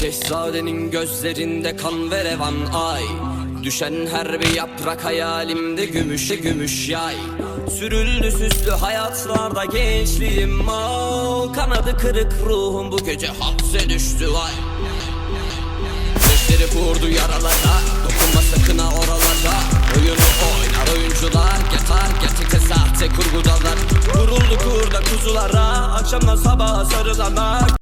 Şehzadenin gözlerinde kan ve revan ay. Düşen her bir yaprak hayalimde gümüşe gümüş yay. Sürüldü süslü hayatlarda gençliğim mal. Kanadı kırık ruhum bu gece hapse düştü vay. Sesleri vurdu yaralara Dokunma sakın ha oralara. Oyunu oynar oyuncular Yatar gerçekte sahte kurgudalar Vuruldu kurda kuzulara Akşamdan sabaha sarılanlar